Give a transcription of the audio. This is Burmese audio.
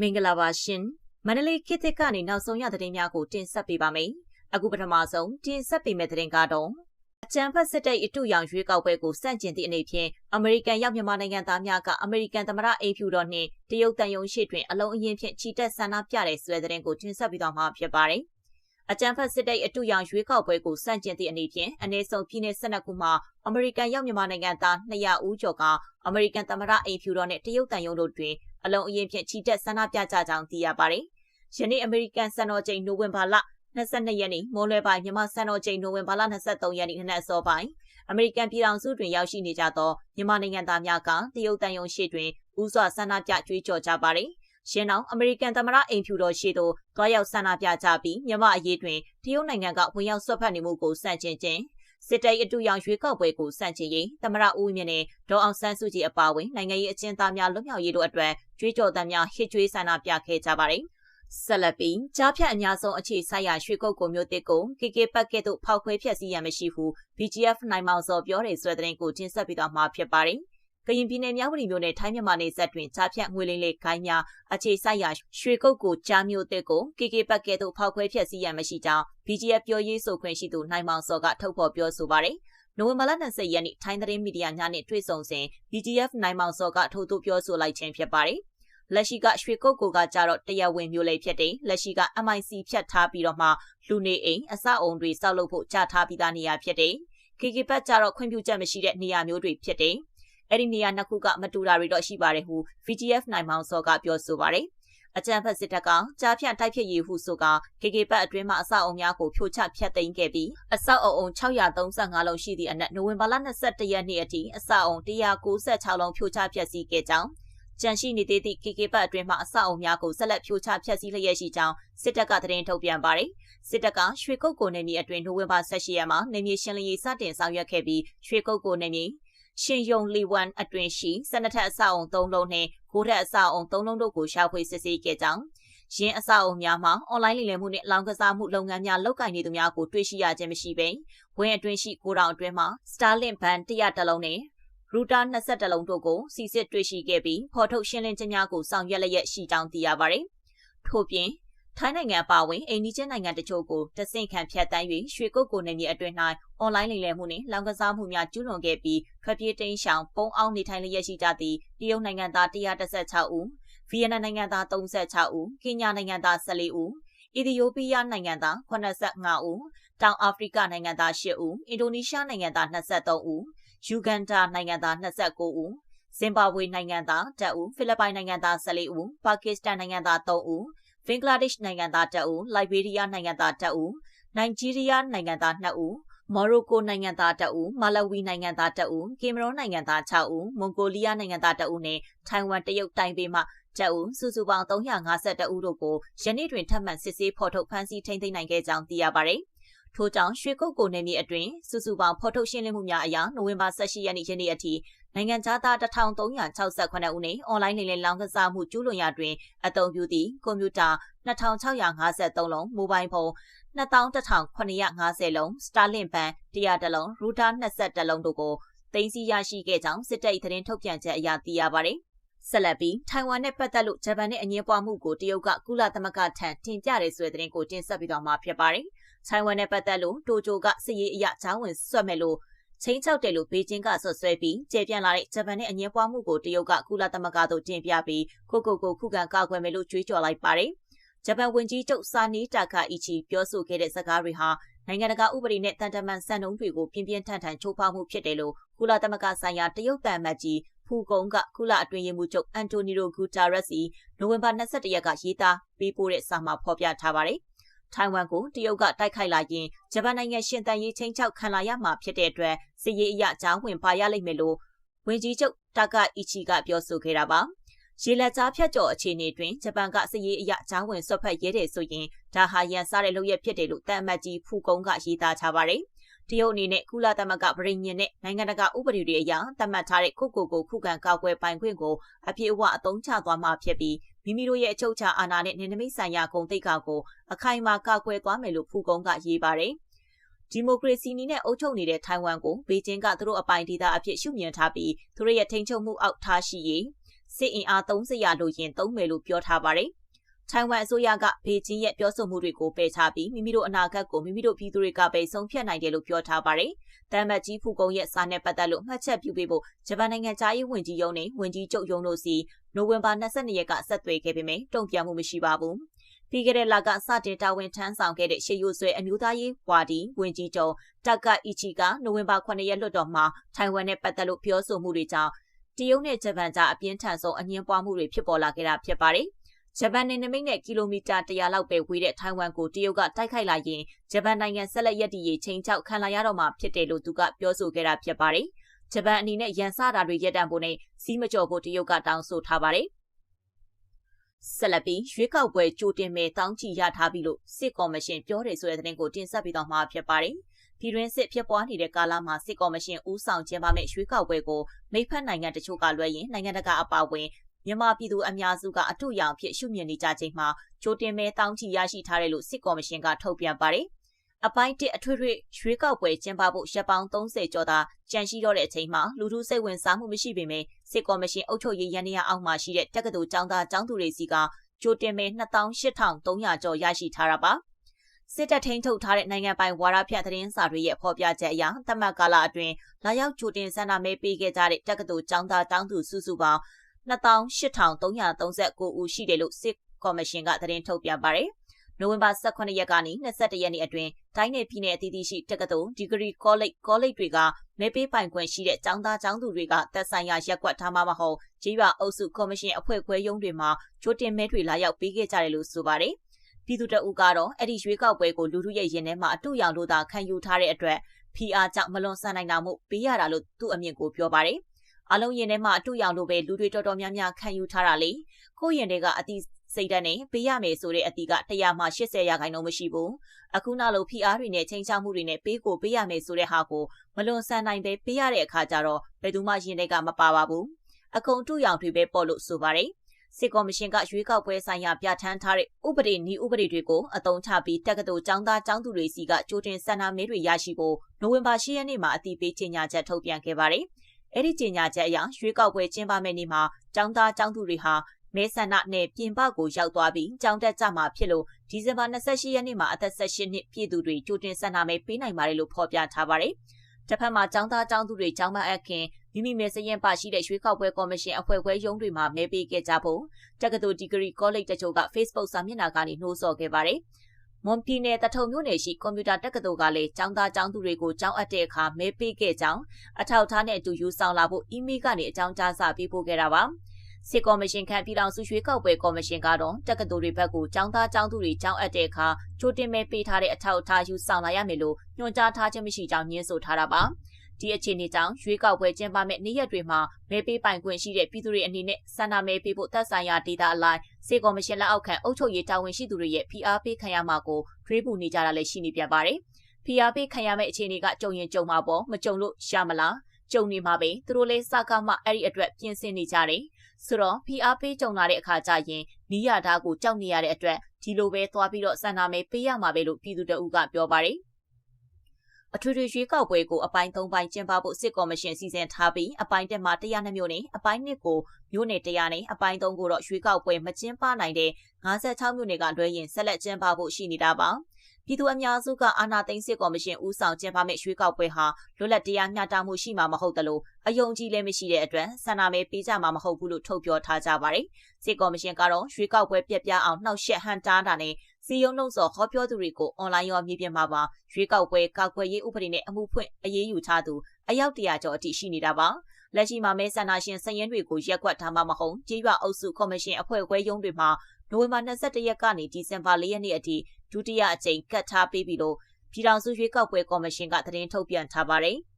မင်္ဂလာပါရှင်မန္တလေးခေတ်သစ်ကနေနောက်ဆုံးရသတင်းများကိုတင်ဆက်ပေးပါမယ်အခုပထမဆုံးတင်ဆက်ပေးမယ့်သတင်းကတော့အကြံဖတ်စစ်တပ်အတူရောင်ရွေးကောက်ပွဲကိုစန့်ကျင်သည့်အနေဖြင့်အမေရိကန်ရောက်မြန်မာနိုင်ငံသားများကအမေရိကန်သမ္မတအိမ်ဖြူတော်နှင့်တရုတ်တန်ယုံရှိတွင်အလုံးအရင်ဖြင့်ချီတက်ဆန္ဒပြတဲ့ဆွဲသတင်းကိုတင်ဆက်ပေးသွားမှာဖြစ်ပါတယ် အကြံဖတ်စစ်တပ်အတူရောင်ရွေးကောက်ပွဲကိုစန့်ကျင်သည့်အနေဖြင့်အနည်းဆုံးပြည်내12ခုမှာအမေရိကန်ရောက်မြန်မာနိုင်ငံသား200ဦးကျော်ကအမေရိကန်သမ္မတအိမ်ဖြူတော်နှင့်တရုတ်တန်ယုံတို့တွင်အလုံးအရင်ဖြင့်ချီတက်ဆန္ဒပြကြကြောင်းသိရပါတယ်။ယနေ့အမေရိကန်စံတော်ချိန်နိုဝင်ဘာလ22ရက်နေ့မိုးလွဲပိုင်းမြန်မာစံတော်ချိန်နိုဝင်ဘာလ23ရက်နေ့နနက်အစောပိုင်းအမေရိကန်ပြည်ထောင်စုတွင်ရောက်ရှိနေကြသောမြန်မာနိုင်ငံသားများကတရုတ်တန်ယုံရှိတွင်ဦးစွာဆန္ဒပြကြွေးကြော်ကြပါတယ်။ ရှင်းအောင်အမေရိကန်သမ္မတအိမ်ဖြူတော်ရှိသို့တွားရောက်ဆန္ဒပြကြပြီးမြန်မာအရေးတွင်တရုတ်နိုင်ငံကဝင်ရောက်ဆွတ်ဖက်နေမှုကိုစန့်ကျင်ခြင်းစစ်တပ်အတူရောင်ရွေးကောက်ပွဲကိုစန့်ကျင်ရေးသမရဦးမြင့်နဲ့ဒေါအောင်ဆန်းစုကြည်အပါအဝင်နိုင်ငံရေးအကျဉ်းသားများလွတ်မြောက်ရေးတို့အတွက်ကြွေးကြော်သံများဟစ်ကြွေးဆန္ဒပြခဲ့ကြပါတယ်။ဆက်လက်ပြီးကြားဖြတ်အများဆုံးအခြေဆိုင်ရာရွှေကုတ်ကိုမျိုးတစ်ကို KK ပတ်ကဲ့သို့ဖောက်ခွဲဖျက်ဆီးရမရှိဘူး BGF နိုင်မောင်စောပြောတဲ့ဆွဲတဲ့ကိုတင်ဆက်ပြီးတော့မှာဖြစ်ပါတယ်။ ကရင်ပြည်နယ်မြောက်ဝတီမြို့နယ်ထိုင်းမြန်မာနယ်စပ်တွင်ကြားဖြတ်ငွေလင်းလေးခိုင်းများအခြေစိုက်ရာရွှေကုတ်ကိုကြားမျိုးတစ်ကို KK ပတ်ကဲ့သို့ဖောက်ခွဲဖျက်ဆီးရမရှိကြောင်း BGF ပြောရေးဆိုခွင့်ရှိသူနိုင်မောင်စောကထုတ်ဖော်ပြောဆိုပါတယ်။နိုဝင်ဘာလ20ရက်နေ့ထိုင်းသတင်းမီဒီယာများနဲ့တွေ့ဆုံစဉ် BGF နိုင်မောင်စောကထိုးထိုးပြောဆိုလိုက်ခြင်းဖြစ်ပါတယ်။လက်ရှိကရွှေကုတ်ကိုကကြတော့တရားဝင်မျိုးလေးဖြစ်တယ်လက်ရှိက MIC ဖြတ်ထားပြီးတော့မှလူနေအိမ်အဆောက်အုံတွေစောက်လုပ်ဖို့ကြားထားပြီးသားနေရာဖြစ်တယ် KK ဘတ်ကြတော့ခွင့်ပြုချက်မရှိတဲ့နေရာမျိုးတွေဖြစ်တယ် အဲ့ဒီနေရာနှစ်ခုကမတူတာတွေတော့ရှိပါတယ်ဟု VGF နိုင်မောင်စောကပြောဆိုပါတယ်အကြံဖက်စစ်တပ်ကကြားဖြန့်တိုက်ဖြစ်ရေးဟုဆိုက KK ဘတ်အတွင်းမှာအဆောက်အုံများကိုဖြိုချဖျက်သိမ်းခဲ့ပြီးအဆောက်အုံ635လုံးရှိသည့်အနက်နိုဝင်ဘာလ22ရက်နေ့အထိအဆောက်အုံ196လုံးဖြိုချဖျက်ဆီးခဲ့ကြောင်းကြန့်ရှိနေသေးသည့် KK ဘတ်အတွင်းမှာအဆောက်အုံများကိုဆက်လက်ဖြိုချဖျက်ဆီးလျက်ရှိကြောင်းစစ်တပ်ကသတင်းထုတ်ပြန်ပါတယ်။စစ်တပ်ကရွှေကုတ်ကိုနေမြေအတွင်းနိုဝင်ဘာ18ရက်မှာနေမြေရှင်းလင်းရေးစတင်ဆောင်ရွက်ခဲ့ပြီးရွှေကုတ်ကိုနေမြေ ရှင်ယုံလီဝမ်အတွင်ရှိစနထက်အဆောက်အုံ၃လုံးနဲ့ဂိုးထက်အဆောက်အုံ၃လုံးတို့ကိုရှာဖွေစစ်ဆေးခဲ့ကြောင်းရင်းအဆောက်အုံများမှာအွန်လိုင်းလိမ်လည်မှုနဲ့လောင်ကစားမှုလုပ်ငန်းများလုပ်ကိုင်နေသူများကိုတွေ့ရှိရခြင်းမရှိဘဲဝင်းအတွင်းရှိကိုတောင်အတွင်းမှာ Starlink ဘန်100တလုံးနဲ့ router 20လုံးတို့ကိုစီစစ်တွေ့ရှိခဲ့ပြီးဖော်ထုတ်ရှင်းလင်းခြင်းများကိုဆောင်ရွက်လျက်ရှိကြောင်းသိရပါတယ်။ထို့ပြင် ထိုင်းနိုင်ငံအပါအဝင်အိန္ဒိချင်းနိုင်ငံတချို့ကိုတဆင့်ခံဖြတ်တန်း၍ရွှေကုတ်ကိုနေမြေအတွင်း၌အွန်လိုင်းလိမ်လည်မှုနှင့်လောင်ကစားမှုများကျူးလွန်ခဲ့ပြီးထွက်ပြေးတိမ်းရှောင်ပုံအောင်နေထိုင်လျက်ရှိကြသည့်တရုတ်နိုင်ငံသား116ဦးဗီယက်နမ်နိုင်ငံသား36ဦးကင်ညာနိုင်ငံသား14ဦးအီသီယိုးပီးယားနိုင်ငံသား85ဦးတောင်အာဖရိကနိုင်ငံသား10ဦးအင်ဒိုနီးရှားနိုင်ငံသား23ဦးယူဂန်ဒါနိုင်ငံသား29ဦးဇင်ဘာဘွေနိုင်ငံသား10ဦးဖိလစ်ပိုင်နိုင်ငံသား14ဦးပါကစ္စတန်နိုင်ငံသား3ဦး ဘင်္ဂလားဒေ့ရှ်နိုင်ငံသားတအူလိုက်ဘေးရီးယားနိုင်ငံသားတအူနိုင်ဂျီးရီးယားနိုင်ငံသား2ဦးမော်ရိုကိုနိုင်ငံသားတအူမာလဝီနိုင်ငံသားတအူကင်မရွန်နိုင်ငံသား6ဦးမွန်ဂိုလီးယားနိုင်ငံသားတအူနဲ့ထိုင်ဝမ်တရုတ်တိုင်ပေမှတအူစုစုပေါင်း352ဦးတို့ကိုယနေ့တွင်ထပ်မံစစ်ဆေးဖော်ထုတ်ဖမ်းဆီးထိန်းသိမ်းနိုင်ခဲ့ကြောင်းသိရပါတယ်။ထို့ကြောင့်ရွှေကုတ်ကိုနယ်မြေအတွင်းစုစုပေါင်းဖော်ထုတ်ရှင်းလင်းမှုများအရနိုဝင်ဘာ18ရက်နေ့ယနေ့အထိ နိုင်ငံခြားသား1368ဦးနဲ့အွန်လိုင်းလိမ်လည်လောင်းကစားမှုကျူးလွန်ရာတွင်အသုံးပြုသည့်ကွန်ပျူတာ2653လုံးမိုဘိုင်းဖုန်း21,950လုံး Starlink ဘန်100လုံး Router 20လုံးတို့ကိုသိမ်းဆည်းရရှိခဲ့ကြောင်းစစ်တပ်သတင်းထုတ်ပြန်ချက်အရသိရပါတယ်။ဆက်လက်ပြီးထိုင်ဝမ်နဲ့ပတ်သက်လို့ဂျပန်နဲ့အငင်းပွားမှုကိုတရုတ်ကကုလသမဂ္ဂထံတင်ပြရဲဆိုတဲ့သတင်းကိုတင်ဆက်ပြီးတော့မှာဖြစ်ပါတယ်။ထိုင်ဝမ်နဲ့ပတ်သက်လို့တိုကျိုကစစ်ရေးအရချောင်းဝင်ဆွတ်မဲ့လို့ ချင်းချောက်တယ်လို့ဘေကျင်းကဆွဆွဲပြီးကျေပြန့်လာတဲ့ဂျပန်နဲ့အငင်းပွားမှုကိုတရုတ်ကကုလသမဂ္ဂသို့တင်ပြပြီးကိုကိုကိုခုခံကာကွယ်မယ်လို့ကြွေးကြော်လိုက်ပါတယ်။ဂျပန်ဝန်ကြီးချုပ်စာနီတာကာအီချီပြောဆိုခဲ့တဲ့စကားတွေဟာနိုင်ငံတကာဥပဒေနဲ့တန်တမန်စံနှုန်းတွေကိုပြင်းပြင်းထန်ထန်ချိုးဖောက်မှုဖြစ်တယ်လို့ကုလသမဂ္ဂဆိုင်ရာတရုတ်တန်မတ်ကြီးဖူကုံကကုလအတွင်းရေးမှူးချုပ်အန်တိုနီယိုဂူတာရက်စီနိုဝင်ဘာ22ရက်ကရေးသားပေးပို့တဲ့စာမှာဖော်ပြထားပါတယ်။ ထိုင်ဝမ်ကိုတရုတ်ကတိုက်ခိုက်လာရင်ဂျပန်နိုင်ငံရှင်တန်ရေးချင်းချောက်ခံလာရမှာဖြစ်တဲ့အတွက်စစ်ရေးအရကြောင်းဝင်ပါရလိမ့်မယ်လို့ဝန်ကြီးချုပ်တာကာအီချီကပြောဆိုခဲ့တာပါရေလက်ကြားဖြတ်ကျော်အခြေအနေတွင်ဂျပန်ကစစ်ရေးအရကြောင်းဝင်ဆွတ်ဖက်ရဲတယ်ဆိုရင်ဒါဟာရန်စားတဲ့လုပ်ရဖြစ်တယ်လို့တန်အမတ်ကြီးဖူကုန်းကရေးသားထားပါတယ်တရုတ်အနေနဲ့ကုလသမဂ္ဂပြည်ညင်နဲ့နိုင်ငံတကာဥပဒေတွေအရသတ်မှတ်ထားတဲ့ခုကိုကိုခုခံကာကွယ်ပိုင်ခွင့်ကိုအပြည့်အဝအသုံးချသွားမှာဖြစ်ပြီး မိမိတို့ရဲ့အချုပ်အခြာအာဏာနဲ့နေနမိတ်ဆိုင်ရာဂုဏ်သိက္ခာကိုအခိုင်အမာကာကွယ်သွားမယ်လို့ဖူကုန်းကရေးပါတယ်ဒီမိုကရေစီနည်းနဲ့အုပ်ချုပ်နေတဲ့ထိုင်ဝမ်ကိုဘေကျင်းကသူတို့အပိုင်ဒေသအဖြစ်ရှုမြင်ထားပြီးသူတို့ရဲ့ထိန်းချုပ်မှုအောက်ထားရှိရေးစစ်အင်အား30ရာလိုရင်သုံးမယ်လို့ပြောထားပါတယ်။ ထိုင်ဝမ်အစိုးရကဘေကျင်းရဲ့ပြောဆိုမှုတွေကိုပယ်ချပြီးမိမိတို့အနာဂတ်ကိုမိမိတို့ပြည်သူတွေကပဲဆုံးဖြတ်နိုင်တယ်လို့ပြောထားပါတယ်။တမ်မတ်ကြီးဖူကုံရဲ့စာနဲ့ပတ်သက်လို့မှတ်ချက်ပြုပေးဖို့ဂျပန်နိုင်ငံသားရေးဝန်ကြီးရုံးနဲ့ဝန်ကြီးချုပ်ရုံးတို့စီနိုဝင်ဘာ22ရက်ကဆက်သွယ်ခဲ့ပေမဲ့တုံ့ပြန်မှုမရှိပါဘူး။ပြီးခဲ့တဲ့လကစတင်တာဝန်ထမ်းဆောင်ခဲ့တဲ့ရှေယိုဆွဲအမျိုးသားရေးဝါဒီဝင်ကြီးချုပ်တက်ကအီချီကနိုဝင်ဘာ9ရက်လွှတ်တော်မှာထိုင်ဝမ်နဲ့ပတ်သက်လို့ပြောဆိုမှုတွေကြောင့်တရုတ်နဲ့ဂျပန်ကြားအပြင်းထန်ဆုံးအငင်းပွားမှုတွေဖြစ်ပေါ်လာခဲ့တာဖြစ်ပါတယ်။ ဂျပန်နယ်နိမိတ်နဲ့ကီလိုမီတာ100လောက်ပဲဝေးတဲ့ထိုင်ဝမ်ကိုတရုတ်ကတိုက်ခိုက်လာရင်ဂျပန်နိုင်ငံဆက်လက်ရည်တည်ရေးချိန်ချောက်ခံလာရတော့မှာဖြစ်တယ်လို့သူကပြောဆိုခဲ့တာဖြစ်ပါတယ်။ဂျပန်အနေနဲ့ရန်စတာတွေရပ်တန့်ဖို့နဲ့စီးမကြော်ဖို့တရုတ်ကတောင်းဆိုထားပါတယ်။ဆက်လက်ပြီးရွေးကောက်ပွဲကြိုတင်မဲ့တောင်းချီရထားပြီလို့စစ်ကော်မရှင်ပြောတယ်ဆိုတဲ့သတင်းကိုတင်ဆက်ပေးတော့မှာဖြစ်ပါတယ်။ပြည်တွင်းစစ်ဖြစ်ပွားနေတဲ့ကာလမှာစစ်ကော်မရှင်ဦးဆောင်ကျင်းပမဲ့ရွေးကောက်ပွဲကိုမိဖက်နိုင်ငံတချို့ကလွှဲရင်နိုင်ငံတကာအပါအဝင် မြန်မာပြည်သူအများစုကအထူးရောင်ဖြစ်ရှုမြင်နေကြချိန်မှာကြိုတင်မဲ့တောင်းချီရရှိထားတယ်လို့စစ်ကော်မရှင်ကထုတ်ပြန်ပါတယ်။အပိုင်းတစ်အထွေထွေရွေးကောက်ပွဲကျင်းပဖို့ရက်ပေါင်း30ကျော်သာကြန့်ရှိတော့တဲ့အချိန်မှာလူထုစိတ်ဝင်စားမှုမရှိပေမဲ့စစ်ကော်မရှင်အုပ်ချုပ်ရေးရန်ရအောက်မှာရှိတဲ့တက္ကသိုလ်ကျောင်းသားကျောင်းသူတွေစီကကြိုတင်မဲ့28,300ကျော်ရရှိထားတာပါစစ်တပ်ထိန်းချုပ်ထားတဲ့နိုင်ငံပိုင်ဝါရဖြတ်သတင်းစာတွေရဲ့ဖော်ပြချက်အရသတ်မှတ်ကာလအတွင်းလာရောက်ကြိုတင်ဆန္ဒမဲပေးခဲ့ကြတဲ့တက္ကသိုလ်ကျောင်းသားတောင်းသူစုစုပေါင်း 28,339ဦးရှိတယ်လို့စစ်ကော်မရှင်ကသတင်းထုတ်ပြန်ပါတယ်နိုဝင်ဘာ18ရက်ကနေ21ရက်နေ့အတွင်းတိုင်းနယ်ပြည်နယ်အသီးသီးရှိတက္ကသိုလ်ဒီဂရီကောလိပ်ကောလိပ်တွေကမဲပေးပိုင်ခွင့်ရှိတဲ့ကျောင်းသားကျောင်းသူတွေကသက်ဆိုင်ရာရက်ကွက်ထားမှမဟုတ်ကြေးရွာအုပ်စုကော်မရှင်အဖွဲ့ခွဲရုံးတွေမှာကြိုတင်မဲတွေလာရောက်ပေးခဲ့ကြတယ်လို့ဆိုပါတယ်။ပြည်သူတအုပ်ကတော့အဲ့ဒီရွေးကောက်ပွဲကိုလူထုရဲ့ရင်ထဲမှာအတူရောင်လို့သာခံယူထားတဲ့အတွက် PR ကြောင့်မလွန်ဆန်နိုင်တာမို့ပေးရတာလို့သူ့အမြင်ကိုပြောပါတယ်။ အလုံးရင်ထဲမှာအတူရောင်လို့ပဲလူတွေတော်တော်များများခံယူထားတာလေ။ကိုယ့်ရင်ထဲကအတိစိတ်ဓာတ်နဲ့ပေးရမယ်ဆိုတဲ့အတီးက100မှ80ရာခိုင်နှုန်းမရှိဘူးအခုနောက်လို့ PR တွေနဲ့ချိန်ချမှုတွေနဲ့ပေးကိုပေးရမယ်ဆိုတဲ့ဟာကိုမလွန်ဆန်နိုင်ပဲပေးရတဲ့အခါကျတော့ဘယ်သူမှရင်ထဲကမပါပါဘူးအကုန်တူရောင်တွေပဲပေါ်လို့ဆိုပါတယ်စစ်ကော်မရှင်ကရွေးကောက်ပွဲဆိုင်ရာပြဋ္ဌာန်းထားတဲ့ဥပဒေနည်းဥပဒေတွေကိုအသုံးချပြီးတက္ကသိုလ်ကျောင်းသားကျောင်းသူတွေစီကကြိုတင်စံနာမဲတွေရရှိဖို့နိုဝင်ဘာ10ရက်နေ့မှာအတည်ပြုကြေညာချက်ထုတ်ပြန်ခဲ့ပါတယ်။ အဲ့ဒီကြေညာချက်အရရွေးကောက်ပွဲကျင်းပမယ့်နေ့မှာကျောင်းသားကျောင်းသူတွေဟာမဲဆန္ဒနဲ့ပြင်ပကိုရောက်သွားပြီးကြောင်းတက်ကြမှာဖြစ်လို့ဒီဇင်ဘာ28ရက်နေ့မှာအသက်18နှစ်ပြည့်သူတွေကြိုတင်ဆန္ဒမဲပေးနိုင်ပါတယ်လို့ဖော်ပြထားပါတယ်။တစ်ဖက်မှာចောင်းသားចောင်းသူတွေចောင်းမအပ်ခင်မိမိမဲစရင်ပါရှိတဲ့ရွေးကောက်ပွဲကော်မရှင်အဖွဲ့ခွဲရုံးတွေမှာမဲပေးခဲ့ကြဖို့တက္ကသိုလ်ဒီဂရီကောလိပ်တချို့က Facebook စာမျက်နှာကနေနှိုးဆော်ခဲ့ပါတယ်။ မွန်ပြည်နယ်တထုံမြို့နယ်ရှိကွန်ပျူတာတက္ကသိုလ်ကလည်းကျောင်းသားကျောင်းသူတွေကိုကျောင်းအပ်တဲ့အခါမဲပေးခဲ့ကြောင်းအထောက်အထားနဲ့အတူယူဆောင်လာဖို့အီးမေးလ်ကနေအကြောင်းကြားစာပေးပို့ခဲ့တာပါစစ်ကော်မရှင်ခန့်ပြည်တော်စုရွေးကောက်ပွဲကော်မရှင်ကတော့တက္ကသိုလ်တွေဘက်ကိုကျောင်းသားကျောင်းသူတွေကျောင်းအပ်တဲ့အခါချိုးတင်မဲပေးထားတဲ့အထောက်အထားယူဆောင်လာရမယ်လို့ညွှန်ကြားထားခြင်းမရှိကြောင်းညင်းဆိုထားတာပါ။ ဒီအခြေအနေကြောင့်ရွေးကောက်ပွဲကျင်းပမဲ့နေ့ရက်တွေမှာမဲပေးပိုင်ခွင့်ရှိတဲ့ပြည်သူတွေအနေနဲ့ဆန္ဒမဲပေးဖို့သက်ဆိုင်ရာဒေတာအလိုက်စေကော်မရှင်လက်အောက်ခံအုပ်ချုပ်ရေးတာဝန်ရှိသူတွေရဲ့ဖိအားပေးခံရမှာကိုတွေးပူနေကြတာလည်းရှိနေပြန်ပါတယ်။ဖိအားပေးခံရမဲ့အခြေအနေကကြုံရင်ကြုံမှာပေါ့မကြုံလို့ရမလားကြုံနေမှာပဲသူတို့လည်းစကားမှအဲ့ဒီအတွက်ပြင်ဆင်နေကြတယ်ဆိုတော့ဖိအားပေးကြုံလာတဲ့အခါကျရင်နီးရတာကိုကြောက်နေရတဲ့အတွက်ဒီလိုပဲသွားပြီးတော့စန္ဒမဲပေးရမှာပဲလို့ပြည်သူတအုပ်ကပြောပါတယ် အထွေထွေရွေးကောက်ပွဲကိုအပိုင်း၃ပိုင်းကျင်းပဖို့စစ်ကော်မရှင်စီစဉ်ထားပြီးအပိုင်းတက်မှာ102မြို့နယ်အပိုင်း2ကိုမြို့နယ်100နဲ့အပိုင်း3ကိုတော့ရွေးကောက်ပွဲမကျင်းပနိုင်တဲ့56မြို့နယ်ကလွှဲရင်ဆက်လက်ကျင်းပဖို့ရှိနေတာပါ။ ပြည်သူအများစုကအာဏာသိမ်းစစ်ကော်မရှင်ဦးဆောင်ကျင်းပမယ့်ရွေးကောက်ပွဲဟာလွတ်လပ်တရားမျှတမှုရှိမှာမဟုတ်သလိုအယုံကြည်လည်းမရှိတဲ့အတွက်ဆန္ဒမဲပေးကြမှာမဟုတ်ဘူးလို့ထုတ်ပြောထားကြပါတယ်။စစ်ကော်မရှင်ကတော့ရွေးကောက်ပွဲပြက်ပြားအောင်နှောက်ယှက်ဟန်တားတာနဲ့စီယုံလုံးစော်ဟောပြောသူတွေကိုအွန်လိုင်းရောမြေပြင်မှာပါရွေးကောက်ပွဲကောက်ွယ်ရေးဥပဒေနဲ့အမှုဖွင့်အရေးယူထားသူအယောက်တရာကျော်အထိရှိနေတာပါ။လက်ရှိမှာမဲဆန္ဒရှင်စရင်တွေကိုရက်ကွက်ထားမှမဟုတ်ကြေးရွာအုပ်စုကော်မရှင်အဖွဲ့ခွဲရုံးတွေမှာ နိုဝင်ဘာ22ရက်ကနေဒီဇင်ဘာ4ရက်နေ့အထိဒုတိယအကြိမ်ကတ်ထားပေးပြီးလို့ပြည်ထောင်စုရွေးကောက်ပွဲကော်မရှင်ကသတင်းထုတ်ပြန်ထားပါတယ်။